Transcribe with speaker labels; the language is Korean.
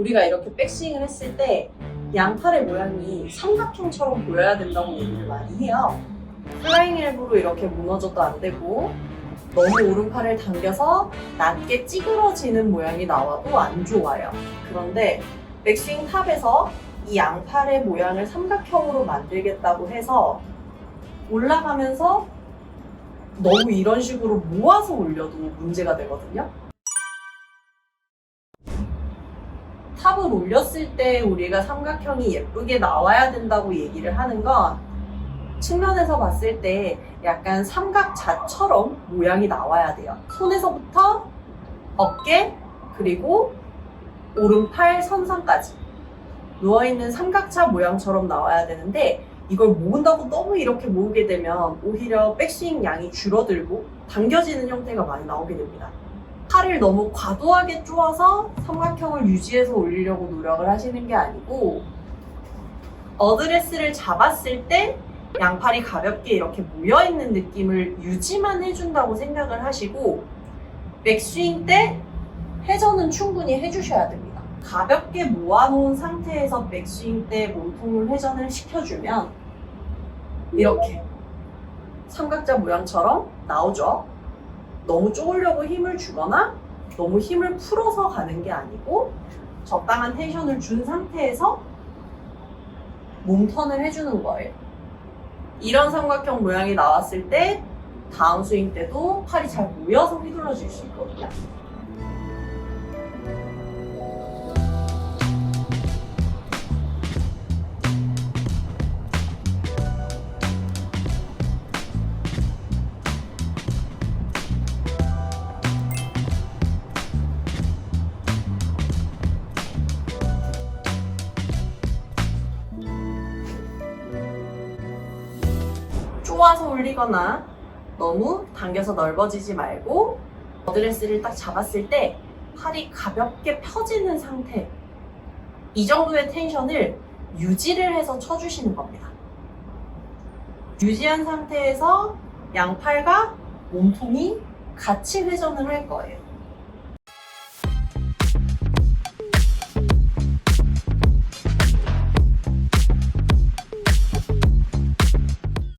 Speaker 1: 우리가 이렇게 백스윙을 했을 때 양팔의 모양이 삼각형처럼 보여야 된다고 얘기를 많이 해요. 플라잉 엘보로 이렇게 무너져도 안 되고 너무 오른팔을 당겨서 낮게 찌그러지는 모양이 나와도 안 좋아요. 그런데 백스윙 탑에서 이 양팔의 모양을 삼각형으로 만들겠다고 해서 올라가면서 너무 이런 식으로 모아서 올려도 문제가 되거든요. 탑을 올렸을 때 우리가 삼각형이 예쁘게 나와야 된다고 얘기를 하는 건 측면에서 봤을 때 약간 삼각자처럼 모양이 나와야 돼요. 손에서부터 어깨 그리고 오른팔 선상까지 누워있는 삼각자 모양처럼 나와야 되는데 이걸 모은다고 너무 이렇게 모으게 되면 오히려 백스윙 양이 줄어들고 당겨지는 형태가 많이 나오게 됩니다. 팔을 너무 과도하게 쪼아서 삼각형을 유지해서 올리려고 노력을 하시는 게 아니고 어드레스를 잡았을 때 양팔이 가볍게 이렇게 모여있는 느낌을 유지만 해준다고 생각을 하시고 백스윙 때 회전은 충분히 해주셔야 됩니다. 가볍게 모아놓은 상태에서 백스윙 때 몸통을 회전을 시켜주면 이렇게 삼각자 모양처럼 나오죠. 너무 쪼으려고 힘을 주거나 너무 힘을 풀어서 가는 게 아니고 적당한 텐션을 준 상태에서 몸턴을 해주는 거예요. 이런 삼각형 모양이 나왔을 때 다음 스윙 때도 팔이 잘 모여서 휘둘러질 수 있거든요. 쪼아서 올리거나 너무 당겨서 넓어지지 말고 어드레스를 딱 잡았을 때 팔이 가볍게 펴지는 상태 이 정도의 텐션을 유지를 해서 쳐주시는 겁니다. 유지한 상태에서 양팔과 몸통이 같이 회전을 할 거예요.